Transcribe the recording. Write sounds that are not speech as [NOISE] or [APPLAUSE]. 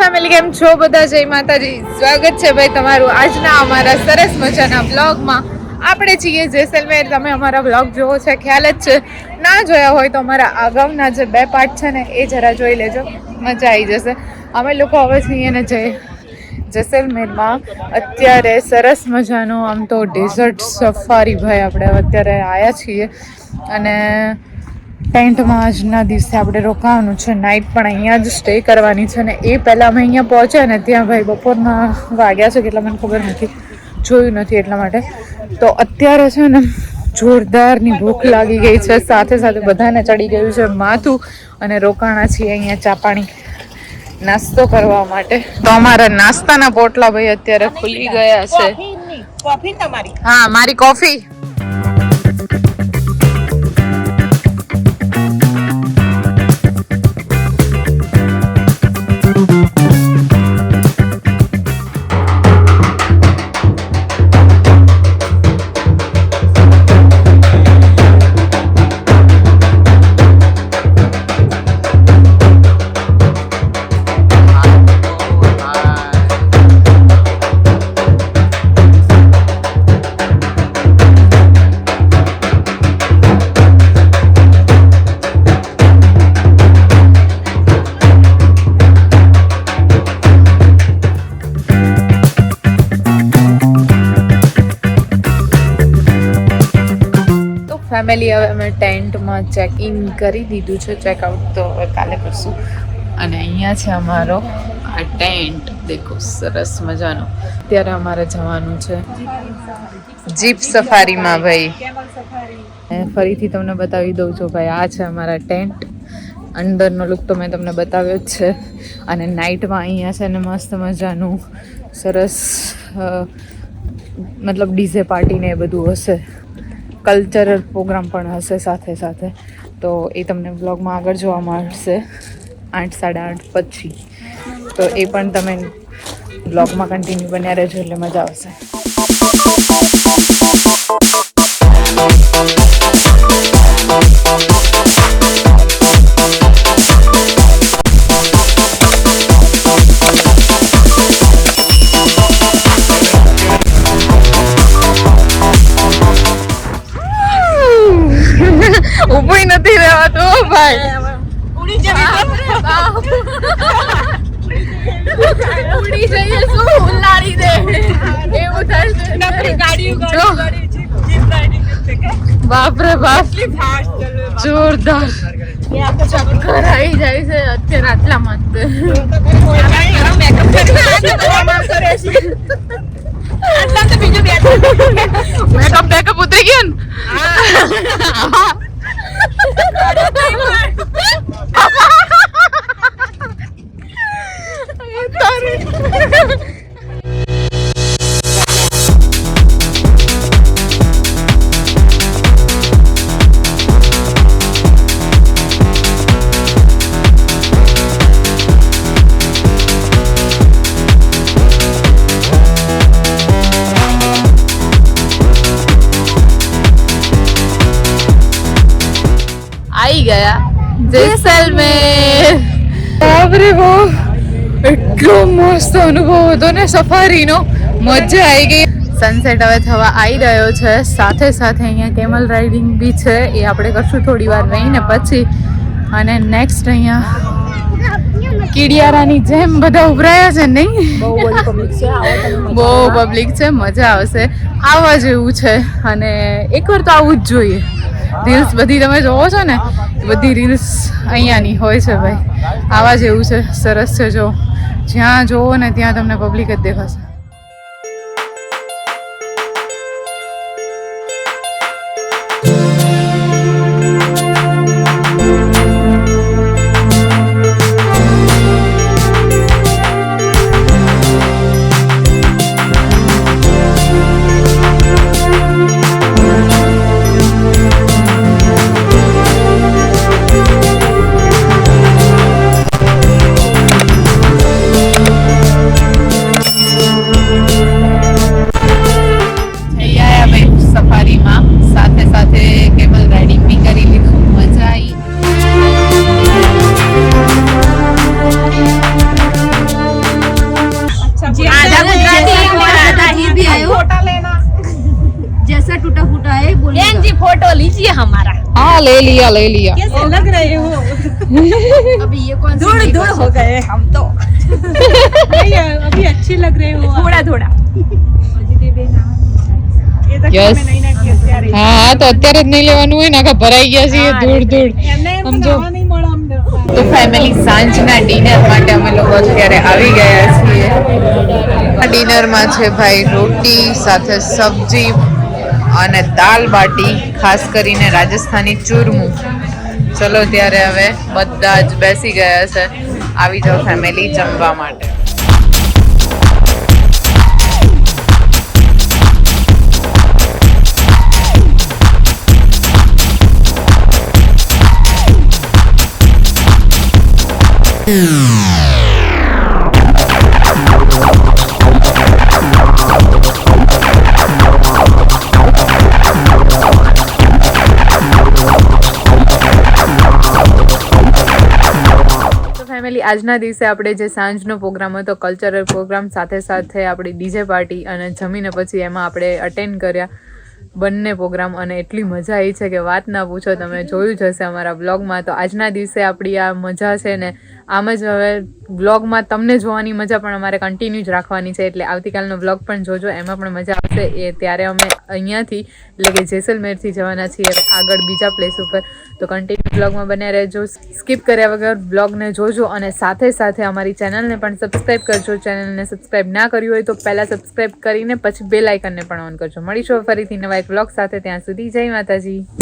Family કેમ છો બધા? જય માતાજી. સ્વાગત છે ભાઈ તમારું આજના અમારા સરસ મજાના બ્લોગમાં આપણે છીએ જેસલમેર. તમે અમારા બ્લોગ જોવો છે, ખ્યાલ જ છે. ના જોયા હોય તો અમારા અગાઉના જે બે પાર્ટ છે ને, એ જરા જોઈ લેજો. મજા આવી જશે. અમે લોકો હવે છીએ ને જય જેસલમેરમાં. અત્યારે સરસ મજાનું આમ તો ડેઝર્ટ સફારી ભાઈ આપણે અત્યારે આવ્યા છીએ. અને ટેન્ટમાં આજના દિવસે આપણે રોકાવાનું છે. નાઇટ પણ અહીંયા જ સ્ટે કરવાની છે ને એ પહેલાં અમે અહીંયા પહોંચ્યા ને ત્યાં ભાઈ બપોરના વાગ્યા છે કેટલા મને ખબર નથી. જોયું નથી એટલા માટે. તો અત્યારે છે ને જોરદારની ભૂખ લાગી ગઈ છે. સાથે સાથે બધાને ચડી ગયું છે માથું અને રોકાણા છીએ અહીંયા ચા પાણી નાસ્તો કરવા માટે. તો અમારા નાસ્તાના પોટલા ભાઈ અત્યારે ખુલી ગયા છે. કોફી તમારી? હા મારી કોફી. ફેમિલી હવે અમે ટેન્ટમાં ચેક ઇન કરી દીધું છે. ચેકઆઉટ તો હવે કાલે કરશું. અને અહીંયા છે અમારો આ ટેન્ટ દેખો, સરસ મજાનો. ત્યારે અમારે જવાનું છે જીપ સફારીમાં, ભાઈ. ફરીથી તમને બતાવી દઉં છું, ભાઈ, આ છે અમારા ટેન્ટ અંદરનો લુક તો મેં તમને બતાવ્યો જ છે. અને નાઇટમાં અહીંયા છે ને મસ્ત મજાનું, સરસ મતલબ ડીઝે પાર્ટીને એ બધું હશે. કલ્ચરલ પ્રોગ્રામ પણ હશે સાથે સાથે. તો એ તમને બ્લોગમાં આગળ જોવા મળશે. આઠ સાડા આઠ પછી. તો એ પણ તમે બ્લોગમાં કન્ટિન્યુ બન્યા રહેજો એટલે મજા આવશે. ઊભું નથી રહેવાતું ભાઈ. ઉડી જવી ઉડી જઈએ શું? ઉલાડી દે. એવું થશે નકરી ગાડી ગાડી બાપ. રે બાપ. જોરદાર. ચક્કર આવી જાય છે. અત્યારે આટલા મત મેકઅપ બેકઅપ ઉતરી ગયો ને? [LAUGHS] આવી ગયા જેસલમેર બાપરે બહુ એટલો મસ્ત અનુભવ હતો ને સફારીનો મજા આવી ગઈ સનસેટ હવે થવા આવી રહ્યો છે સાથે સાથે અહીંયા કેમલ રાઇડિંગ બી છે એ આપણે કરશું થોડી વાર રહીને પછી. અને નેક્સ્ટ અહીંયા કીડિયારાની જેમ બધા ઉભરાયા છે નહીં? બહુ પબ્લિક છે બહુ પબ્લિક છે મજા આવશે. આવવા જેવું છે અને એકવાર તો આવવું જ જોઈએ. રીલ્સ બધી તમે જોવો છો ને, બધી રીલ્સ અહીંયાની હોય છે ભાઈ. આવા જેવું છે, સરસ છે જો. જ્યાં જોવો ને ત્યાં તમને પબ્લિક જ દેખાશે. ले लिया ले लिया कैसे लग रहे हो अभी ये कौन सी दूर नई दूर बस हो गए हम तो नहीं अभी अच्छे लग रहे हो आप। थोड़ा थोड़ा ये तक Yes. મેં નહીં નાખી અત્યારે હા હા તો અત્યારે જ નહીં લેવાનું હોય ને આખા ભરાઈ ગયા છીએ હા, ધૂળ ધૂળ એમને એમ સમજો. નાવા નહીં મળે અમને તો ફેમિલી સાંજના ડિનર માટે અમે લોકો અત્યારે આવી ગયા છીએ ડિનરમાં છે ભાઈ રોટી સાથે સબ્જી અને દાલ બાટી, ખાસ કરીને રાજસ્થાની ચૂરમું. ચલો ત્યારે હવે બધા જ બેસી ગયા છે આવી જાઓ ફેમિલી જમવા માટે. તો આજના દિવસે આપણે જે સાંજનો પ્રોગ્રામ હતો કલ્ચરલ પ્રોગ્રામ, સાથે સાથે આપણી ડીજે પાર્ટી અને જમીને પછી એમાં આપણે અટેન્ડ કર્યા. બંને પ્રોગ્રામ અને એટલી મજા આવી છે કે વાત ના પૂછો, તમે જોયું જ હશે અમારા બ્લોગમાં તો આજના દિવસે આપણી આ મજા છે ને આમ જ હવે બ્લોગમાં તમને જોવાની મજા પણ અમારે કન્ટિન્યુ જ રાખવાની છે. એટલે આવતીકાલનો બ્લોગ પણ જોજો, એમાં પણ મજા આવશે. એ ત્યારે અમે અહીંયાથી, એટલે કે જેસલમેરથી જવાના છીએ. આગળ બીજા પ્લેસ ઉપર. તો કન્ટિન્યુ બ્લોગમાં બન્યા રહેજો. સ્કીપ કર્યા વગર બ્લોગને જોજો અને સાથે સાથે અમારી ચેનલને પણ સબસ્ક્રાઈબ કરજો. ચેનલને સબસ્ક્રાઈબ ના કર્યું હોય તો પહેલાં સબસ્ક્રાઈબ કરીને પછી આઇકનને પણ ઓન કરજો. મળીશું ફરીથી નવા એક બ્લોગ સાથે. ત્યાં સુધી જય માતાજી.